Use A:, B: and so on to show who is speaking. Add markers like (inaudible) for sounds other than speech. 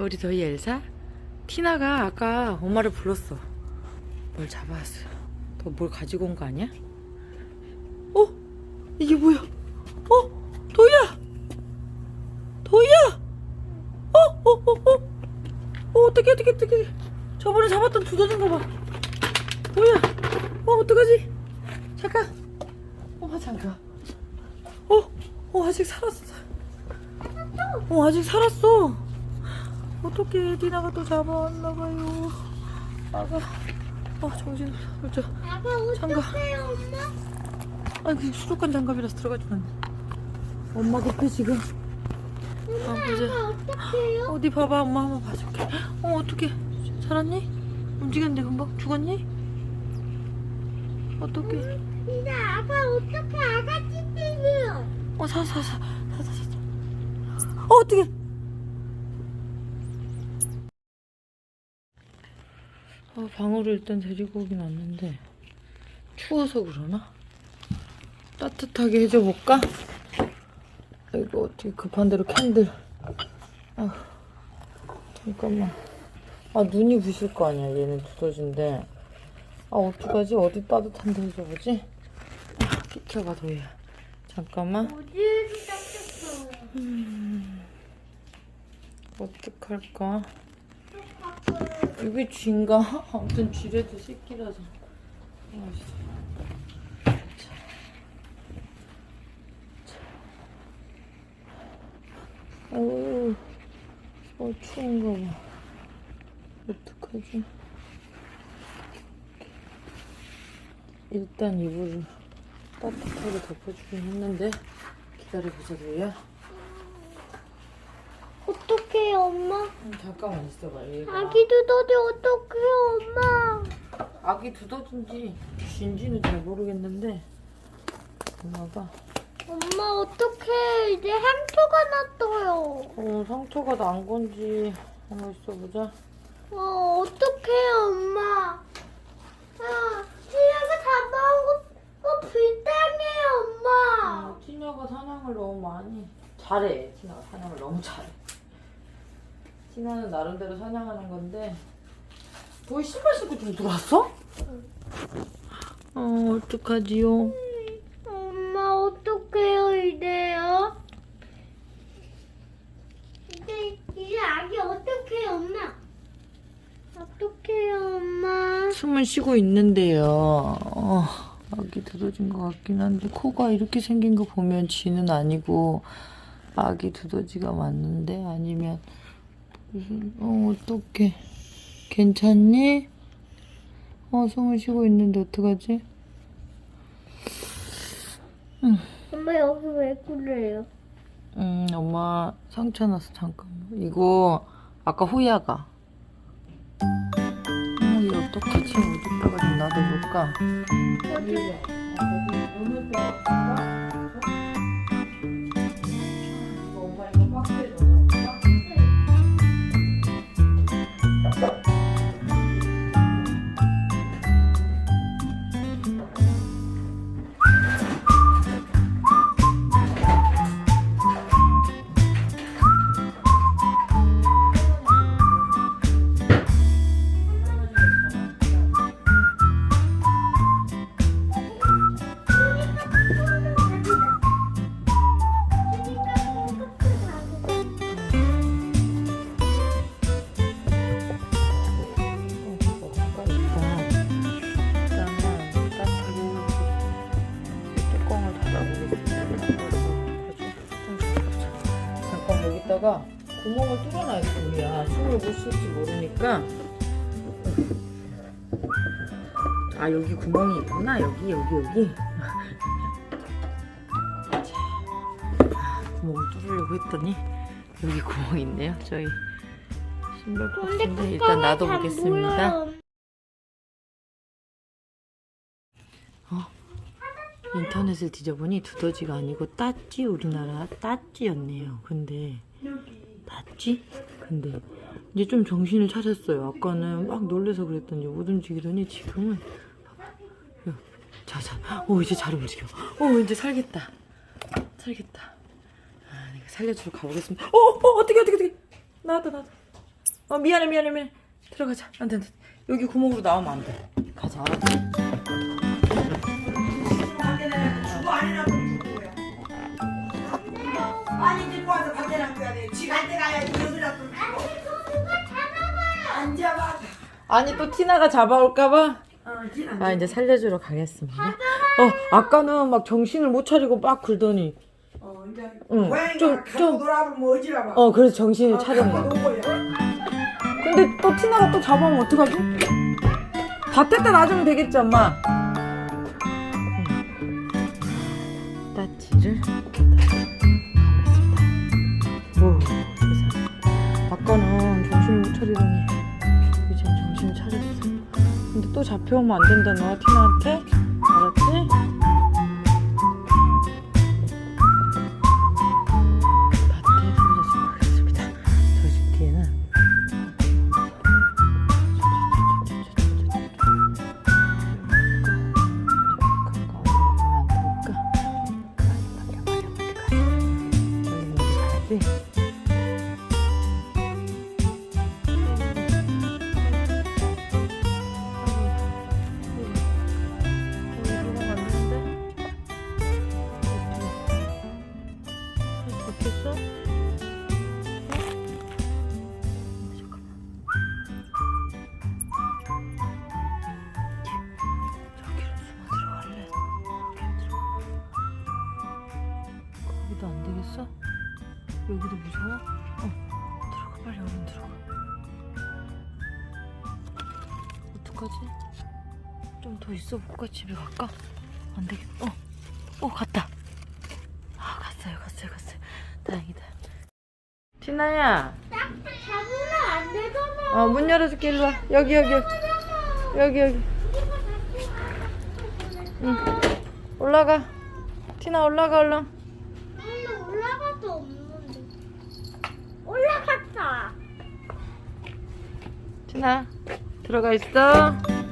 A: 우리 저희 엘사? 티나가 아까 엄마를 불렀어. 뭘 잡아왔어. 너 뭘 가지고 온 거 아니야? 어? 이게 뭐야? 어? 도희야! 도희야! 어? 어? 어? 어? 어, 어떡해, 어떡해, 어떡해. 저번에 잡았던 두더진 거 봐. 도희야! 어, 어떡하지? 잠깐. 어, 잠깐. 어? 어, 아직 살았어. 어, 아직 살았어. 어떻게 디나가 또 잡아왔나봐요. 아가, 아 정신 없어.
B: 아빠
A: 장갑.
B: 어떡해요 엄마?
A: 아니 그 수족관 장갑이라서 들어가지만. 엄마 급해 지금. 아 보자.
B: 아빠 어떡해요?
A: 어디 봐봐, 엄마 한번 봐줄게. 어 어떻게 살았니? 움직였는데 금방 죽었니? 어떻게?
B: 근데 아빠 어떻게 아가씨 때려?
A: 어사사사 사. 어 어떻게? 어, 방울을 일단 데리고 오긴 왔는데 추워서 그러나? 따뜻하게 해줘 볼까? 이거 어떻게 급한 대로 캔들. 아 잠깐만. 아 눈이 부실 거 아니야 얘는 두더진데. 아 어떡하지? 어디 따뜻한 데 해줘보지? 아 비켜봐 도희야. 잠깐만.
B: 닦였어?
A: 어떡할까? 이게 쥐인가? (laughs) 아무튼 쥐래도 새끼라서. 아. 어우, 어, 추운가 봐. 어떡하지? 일단 이불을 따뜻하게 덮어주긴 했는데 기다려보자, 도희야.
B: 어떡해요 엄마?
A: 음, 잠깐만 있어봐, 얘가.
B: 아기 두더지 어떡해요 엄마?
A: 아기 두더진지 쥐인지는 잘 모르겠는데 엄마가
B: 엄마 어떡해 이제 상처가 났어요.
A: 어, 상처가 난 건지 한번 있어보자
B: 어 어떡해요 엄마? 아 시야가 잡아온 거 어, 불쌍해요 엄마.
A: 어, 티나가 사냥을 너무 많이 잘해 티나가 사냥을 너무 잘해 티나는 나름대로 사냥하는 건데 너희 신발 신고 좀 들어왔어? 어 어떡하지요
B: 엄마 어떡해요 이제요? 이제 이제 아기 어떡해요 엄마? 어떡해요 엄마?
A: 숨은 쉬고 있는데요 어, 아기 두더진 것 같긴 한데 코가 이렇게 생긴 거 보면 쥐는 아니고 아기 두더지가 맞는데 아니면 무슨 어 어떡해 괜찮니? 어 숨을 쉬고 있는데 어떡하지?
B: 엄마 여기 왜 그래요?
A: 음 엄마 상처 났어 잠깐만 이거 아까 호야가 어 이거 어떡하지? 어디다가 좀 놔둬볼까?
B: 어디?
A: 엄마 이거 박스 여기다가 구멍을 뚫어놔야 돼 우리야. 숨을 못 쉴지 모르니까. 아 여기 구멍이 있구나. 여기 여기 여기. 자, 아, 구멍을 뚫으려고 했더니 여기 구멍이 있네요 저희. 신발 박스인데 일단 놔둬보겠습니다. 인터넷을 뒤져보니 두더지가 아니고 따찌 우리나라 따찌였네요. 근데 따찌? 근데 이제 좀 정신을 차렸어요. 아까는 막 놀래서 그랬더니 못 움직이더니 지금은 야, 자 자. 오 이제 잘 움직여. 오 이제 살겠다. 살겠다. 아 내가 살려주러 가보겠습니다. 어, 어 어떻게 어떻게 어떻게 나도 나도. 어 미안해 미안해 미안해 들어가자 안 돼 안 돼 여기 구멍으로 나오면 안 돼 가자
C: 안 잡아.
A: 아니 또 티나가 잡아올까봐?
C: 어,
A: 아 이제 살려주러 가겠습니다. 어 아까는 막 정신을 못 차리고 막 굴더니.
C: 어, 이제
A: 응,
C: 고양이가
A: 좀-
C: 갖고
A: 좀-
C: 놀아보면 어지러워.
A: 어 그래서 정신을
C: 어, 갖고 놀고야.
A: 근데 또 티나가 또 잡아오면 어떡하지? 밭에다 놔주면 되겠지 엄마. 따찌를 또 잡혀오면 안 된다 너 티나한테 여기도 무서워? 어, 들어가 빨리 얼른 들어가. 어떡하지? 좀 더 있어 볼까? 집에 갈까? 안 되겠다. 어, 어 갔다. 아 갔어요, 갔어요, 갔어요. 다행이다. 티나야,
B: 잡으면 안 되잖아.
A: 어 문 열어줄게 일로 와. 여기 여기 여기 여기 여기. 응. 올라가. 티나 올라가 얼른.
B: 올라가도 없는데. 올라갔다.
A: 티나 들어가 있어.